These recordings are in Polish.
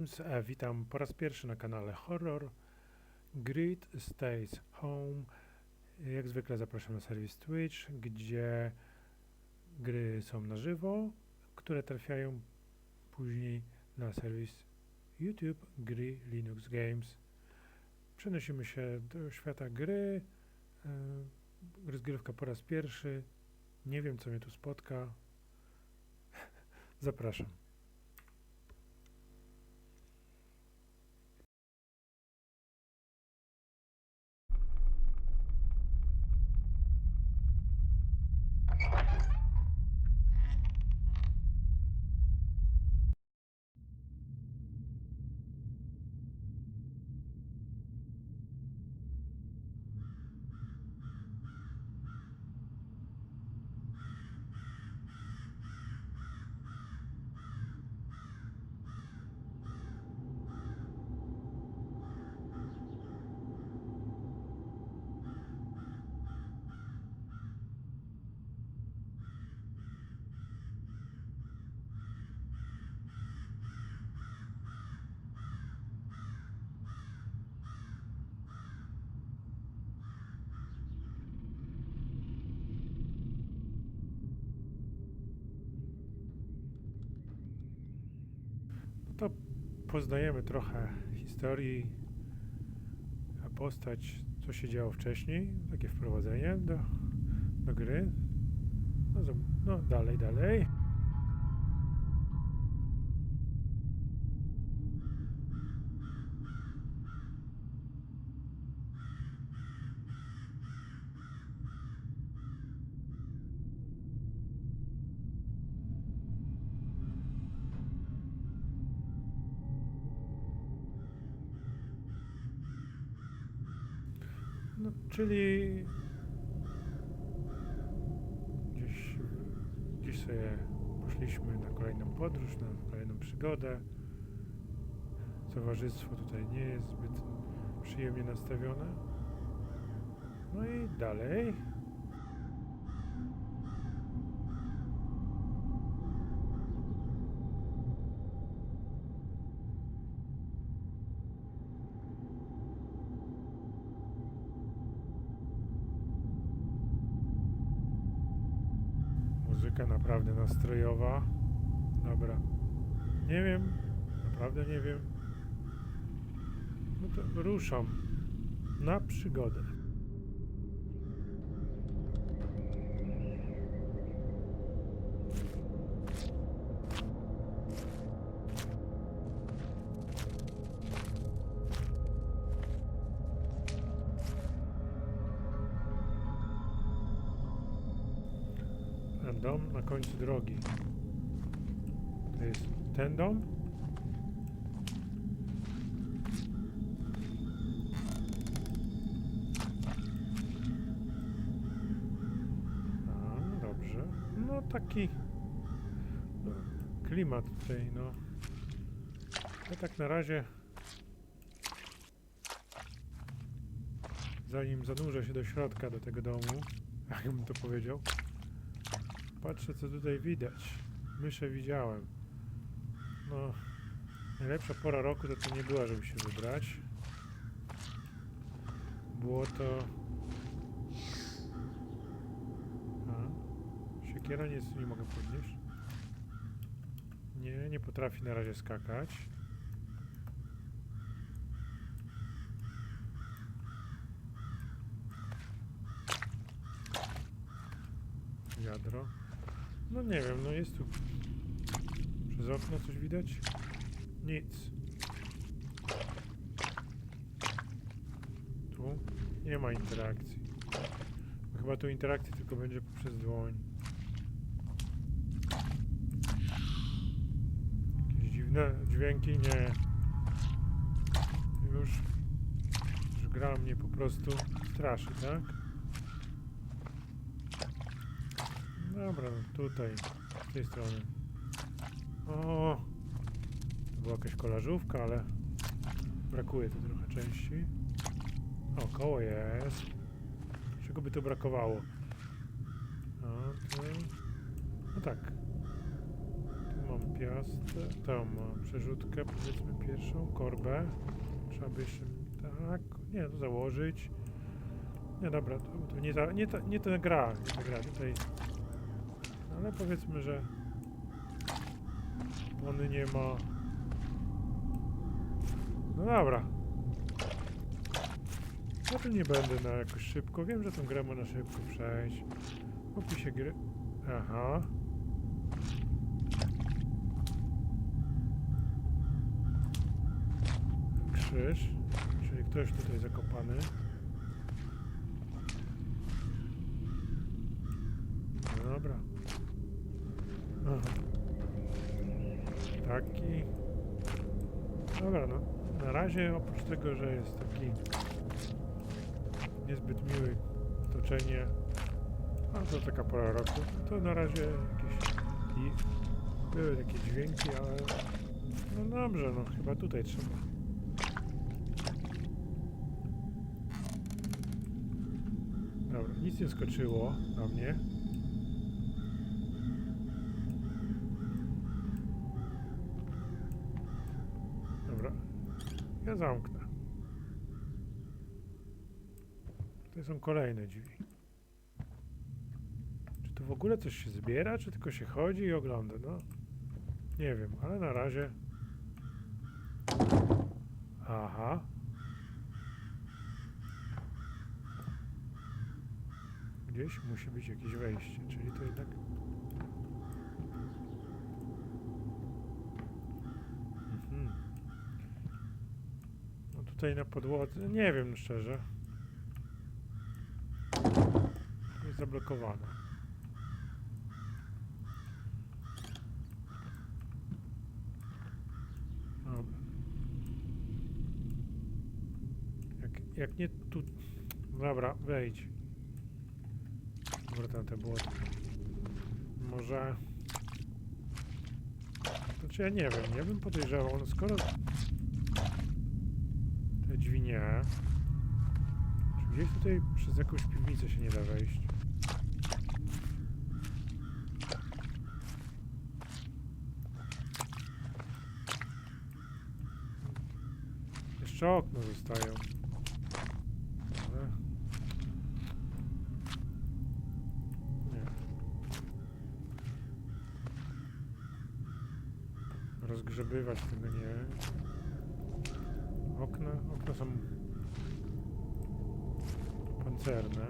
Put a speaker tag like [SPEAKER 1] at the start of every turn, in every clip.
[SPEAKER 1] E, Witam po raz pierwszy na kanale Horror. Grid Stays Home. Jak zwykle zapraszam na serwis Twitch, gdzie gry są na żywo, które trafiają później na serwis YouTube Gry Linux Games. Przenosimy się do świata gry. E, Rozgrywka po raz pierwszy. Nie wiem, co mnie tu spotka. Zapraszam. To poznajemy trochę historii, postać, co się działo wcześniej, takie wprowadzenie do, do gry. No, no dalej, dalej. No, czyli gdzieś, gdzieś sobie poszliśmy na kolejną podróż, na kolejną przygodę. Towarzystwo tutaj nie jest zbyt przyjemnie nastawione. No i dalej. Muzyka naprawdę nastrojowa. Dobra. Nie wiem, naprawdę nie wiem. No to ruszam na przygodę. Drogi. To jest ten dom? A, dobrze. No taki no, klimat tutaj, no. Ja tak na razie zanim zanurzę się do środka do tego domu, jakbym to powiedział, Patrzę, co tutaj widać. Myszę widziałem. No, najlepsza pora roku to to nie była, żeby się wybrać. Było to... A, siekiera nic nie mogę podnieść. Nie, nie potrafi na razie skakać. Wiadro. No nie wiem, no jest tu przez okno coś widać? Nic. Tu nie ma interakcji. Chyba tu interakcja tylko będzie poprzez dłoń. Jakieś dziwne dźwięki? Nie. Już, już gra mnie po prostu straszy, tak? Dobra, tutaj, z tej strony. O, to była jakaś kolażówka, ale brakuje tu trochę części. O, koło jest. Czego by to brakowało? To... no tak. Tu mam piastę, tą e, przerzutkę, powiedzmy pierwszą, korbę. Trzeba by jeszcze, tak, nie, to założyć. Nie, dobra, to, to nie, ta, nie, ta, nie ta gra, nie ta gra, tutaj. Ale powiedzmy, że opony nie ma. No dobra. Ja tu nie będę na jakoś szybko. Wiem, że tą grę można szybko przejść. W opisie gry. Aha. Krzyż. Czyli ktoś tutaj zakopany. No dobra. Taki. Dobra, no. Na razie oprócz tego, że jest taki niezbyt miły otoczenie, a to taka pora roku, to na razie jakieś i były takie dźwięki, ale no dobrze, no chyba tutaj trzeba. Dobra, nic nie skoczyło na mnie. Dobra, ja zamknę. Tutaj są kolejne drzwi. Czy tu w ogóle coś się zbiera, czy tylko się chodzi i ogląda? No, nie wiem, ale na razie. Aha. Gdzieś musi być jakieś wejście, czyli to jednak. Mhm. No tutaj na podłodze, nie wiem szczerze. Jest zablokowane. Dobra. Jak, jak nie tu... Dobra, wejdź. Dobra, tam te błoto. Może... Znaczy ja nie wiem, nie bym podejrzewał, no skoro... Nie... Czy gdzieś tutaj przez jakąś piwnicę się nie da wejść? Jeszcze okno zostają. Ale... Nie. Rozgrzebywać tego nie. Okna? Okna są pancerne.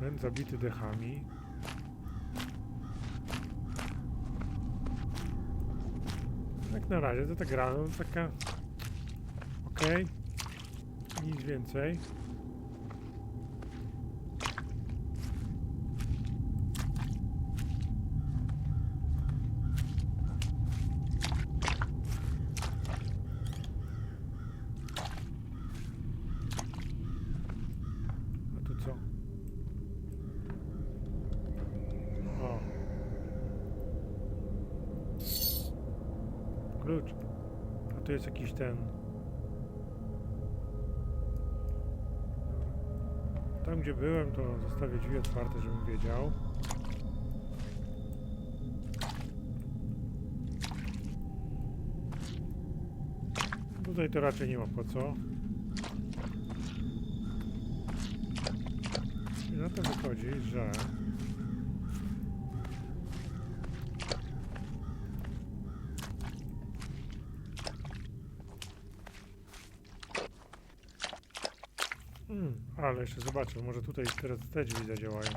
[SPEAKER 1] Ten zabity dechami. Jak na razie to ta gra no, taka okej. Nic więcej. A tu co? O. Klucz. A tu jest jakiś ten. Dobra. Tam gdzie byłem, to zostawię drzwi otwarte, żebym wiedział. Tutaj to raczej nie ma po co. I na to wychodzi, że Hmm, ale jeszcze zobaczę, może tutaj teraz te drzwi zadziałają.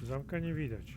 [SPEAKER 1] Tu zamka nie widać.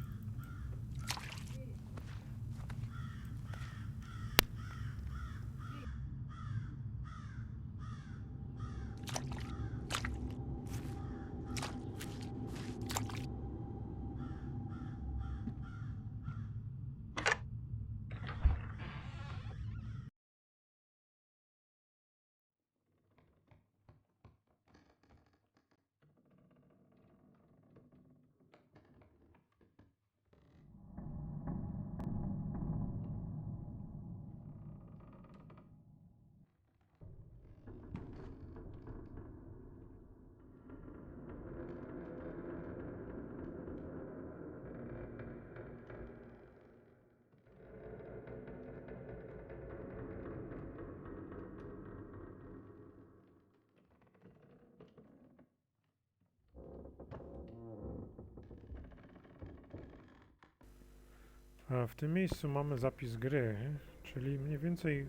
[SPEAKER 1] W tym miejscu mamy zapis gry, czyli mniej więcej.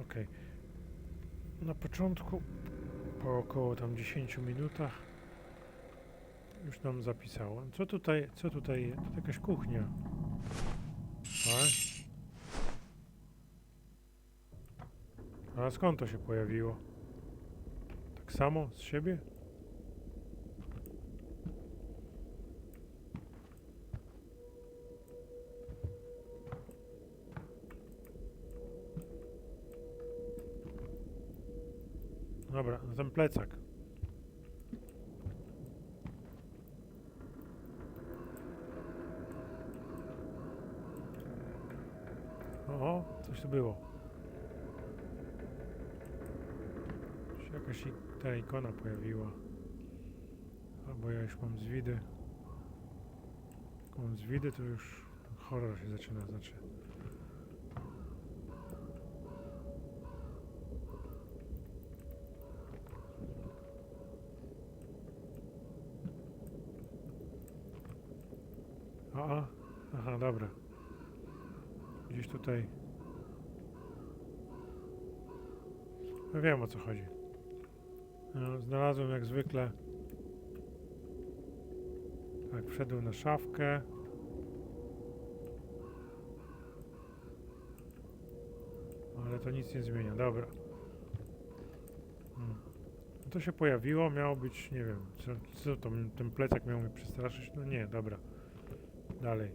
[SPEAKER 1] Okej. Na początku, po około tam 10 minutach, już nam zapisało. Co tutaj, co tutaj, to jakaś kuchnia. Tak? A skąd to się pojawiło? Tak samo z siebie? Dobra, na ten plecak. O, coś tu było. Jakaś ta ikona pojawiła. Albo ja już mam zwidy. Jak mam zwidy, to już horror się zaczyna, znaczy. Aha, dobra. Gdzieś tutaj. No wiem o co chodzi. No, znalazłem jak zwykle. Tak, wszedłem na szafkę. Ale to nic nie zmienia, dobra. No To się pojawiło, miało być, nie wiem, co, co to, ten plecak miał mnie przestraszyć? No nie, dobra. Dalej.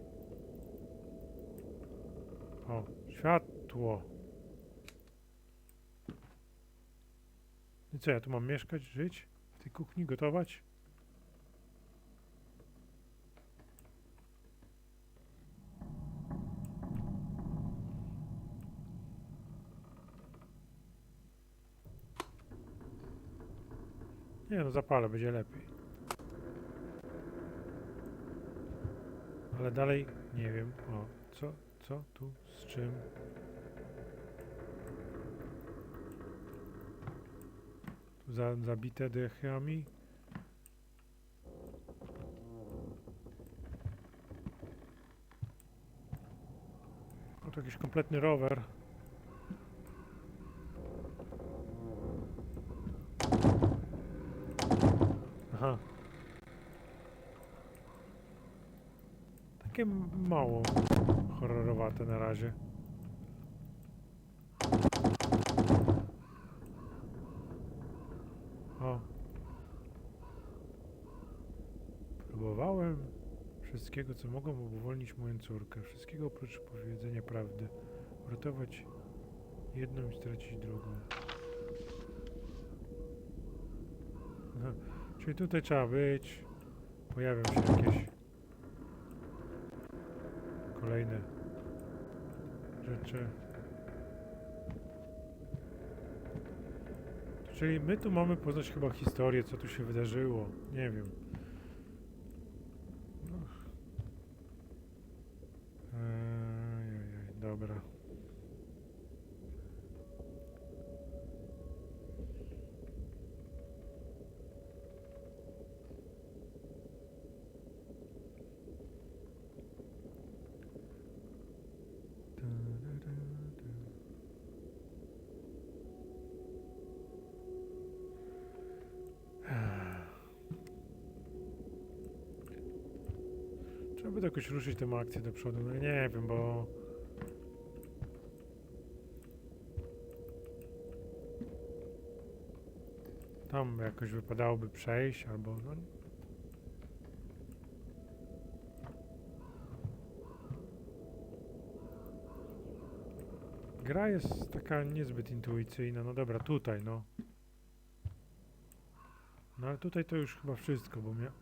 [SPEAKER 1] O, światło. I co, ja tu mam mieszkać, żyć? W tej kuchni, gotować? Nie no, zapalę, będzie lepiej. Ale dalej nie wiem. O, co, co tu, z czym? Tu za, zabite dechami. O, to jakiś kompletny rower. Aha. Takie mało horrorowate na razie. O. Próbowałem wszystkiego, co mogą uwolnić moją córkę. Wszystkiego oprócz powiedzenia prawdy. Uratować jedną i stracić drugą. Czyli tutaj trzeba być. Pojawią się jakieś kolejne rzeczy. Czyli my tu mamy poznać chyba historię, co tu się wydarzyło. Nie wiem. No. Ejej, dobra. Trzeba by to jakoś ruszyć tę akcję do przodu. No nie wiem, bo... Tam jakoś wypadałoby przejść, albo... No... Gra jest taka niezbyt intuicyjna. No dobra, tutaj, no. No ale tutaj to już chyba wszystko, bo mnie...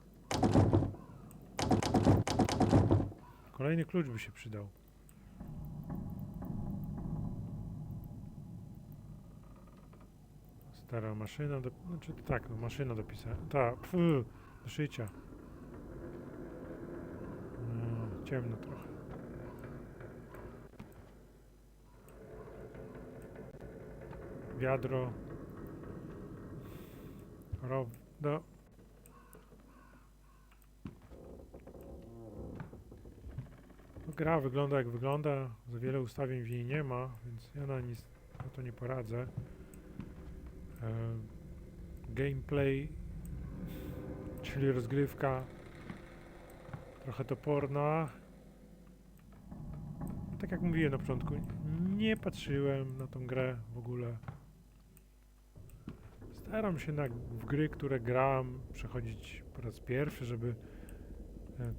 [SPEAKER 1] Kolejny klucz by się przydał. Stara maszyna do... Znaczy tak, no maszyna do pisania. Ta, pfu, do szycia. No, ciemno trochę. Wiadro. Do... No, gra wygląda jak wygląda, za wiele ustawień w niej nie ma, więc ja na nic na to nie poradzę. E, gameplay, czyli rozgrywka trochę toporna. Tak jak mówiłem na początku, nie patrzyłem na tą grę w ogóle. Staram się na, w gry, które gram, przechodzić po raz pierwszy, żeby e,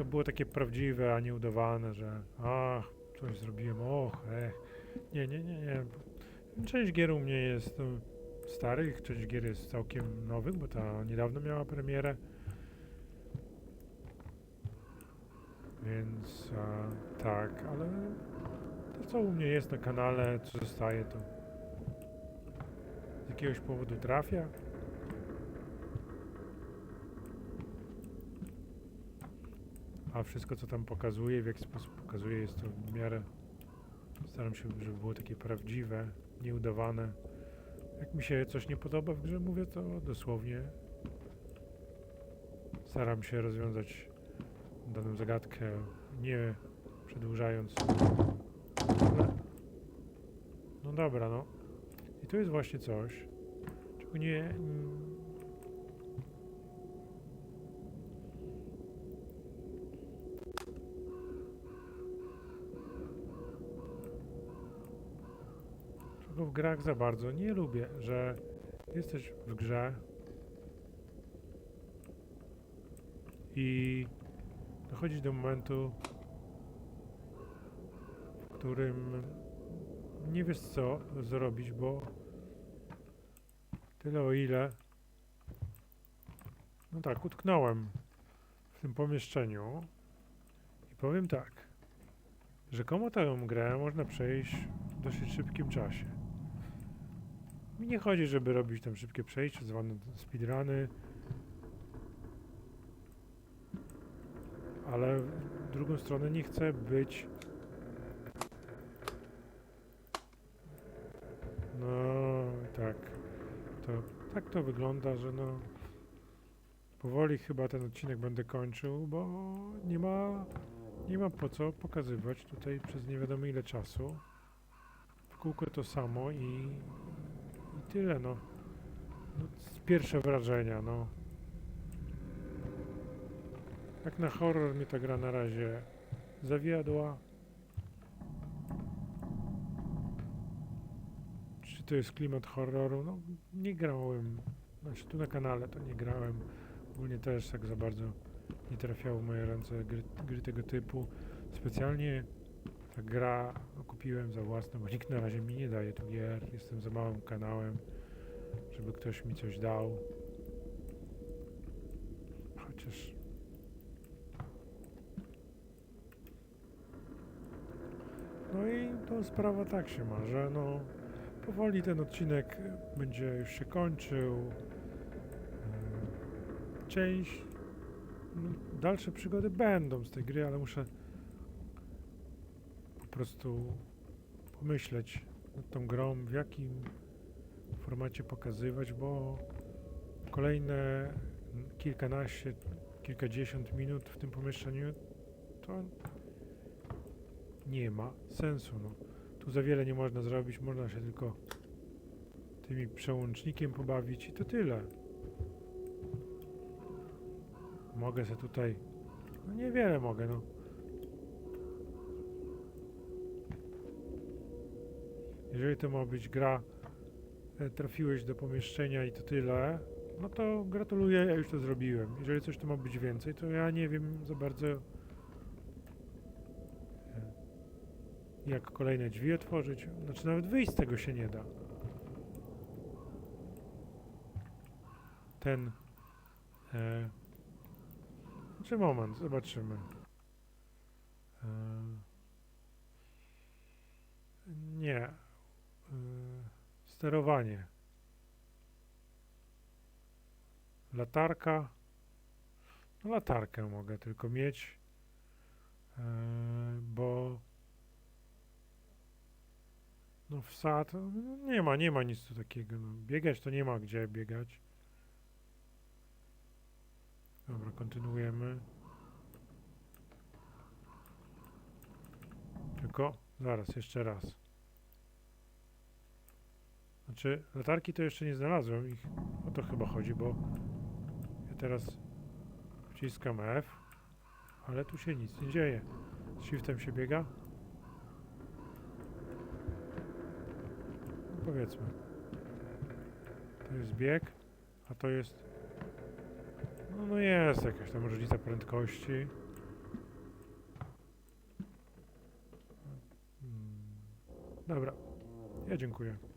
[SPEAKER 1] to było takie prawdziwe, a nie udawane, że ach, coś zrobiłem, och, ech. Nie, nie, nie, nie. Część gier u mnie jest e, starych, część gier jest całkiem nowych, bo ta niedawno miała premierę. Więc a, tak, ale to co u mnie jest na kanale, co zostaje, to z jakiegoś powodu trafia. A wszystko co tam pokazuje, w jaki sposób pokazuje, jest to w miarę. Staram się, żeby było takie prawdziwe, nieudawane. Jak mi się coś nie podoba w grze, mówię to dosłownie. Staram się rozwiązać daną zagadkę, nie przedłużając. No dobra, no. I to jest właśnie coś, czego nie... mm, Czego w grach za bardzo nie lubię, że jesteś w grze i dochodzi do momentu, w którym nie wiesz co zrobić, bo tyle o ile. No tak, utknąłem w tym pomieszczeniu i powiem tak. Rzekomo tę grę można przejść w dosyć szybkim czasie. Mi nie chodzi, żeby robić tam szybkie przejście, zwane speedruny. Ale w drugą stronę nie chcę być. No tak. To tak to wygląda, że no. Powoli chyba ten odcinek będę kończył, bo nie ma nie ma po co pokazywać tutaj przez nie wiadomo ile czasu. W kółko to samo i, tyle no. no. Pierwsze wrażenia, no. Jak na horror mnie ta gra na razie zawiodła. Czy to jest klimat horroru? No, nie grałem. Znaczy tu na kanale to nie grałem. Ogólnie też tak za bardzo nie trafiało w moje ręce gry, gry tego typu. Specjalnie ta gra kupiłem za własne, bo nikt na razie mi nie daje tu gier. Jestem za małym kanałem, żeby ktoś mi coś dał. Chociaż No i to sprawa tak się ma, że no powoli ten odcinek będzie już się kończył. Yy, Część, no, dalsze przygody będą z tej gry, ale muszę prostu pomyśleć nad tą grą, w jakim formacie pokazywać, bo kolejne kilkanaście, kilkadziesiąt minut w tym pomieszczeniu to nie ma sensu. No. Tu za wiele nie można zrobić, można się tylko tymi przełącznikiem pobawić i to tyle. Mogę se tutaj... No niewiele mogę, no. Jeżeli to ma być gra, e, trafiłeś do pomieszczenia i to tyle, no to gratuluję, ja już to zrobiłem. Jeżeli coś tu ma być więcej, to ja nie wiem za bardzo jak kolejne drzwi otworzyć. Znaczy nawet wyjść z tego się nie da. Ten... E, znaczy moment, zobaczymy. E, nie. Sterowanie. Latarka. No latarkę mogę tylko mieć. E, bo no wsad, no nie ma, nie ma nic tu takiego. No, biegać to nie ma gdzie biegać. Dobra, kontynuujemy. Tylko, zaraz, jeszcze raz. Znaczy, latarki to jeszcze nie znalazłem ich. O to chyba chodzi, bo ja teraz wciskam F, ale tu się nic nie dzieje. Z shiftem się biega? No powiedzmy. To jest bieg, a to jest... No, no jest jakaś tam różnica prędkości. Mm, Dobra, ja dziękuję.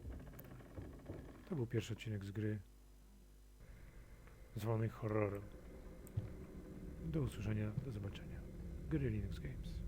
[SPEAKER 1] To był pierwszy odcinek z gry zwanej horrorem. Do usłyszenia, do zobaczenia. Gry Linux Games.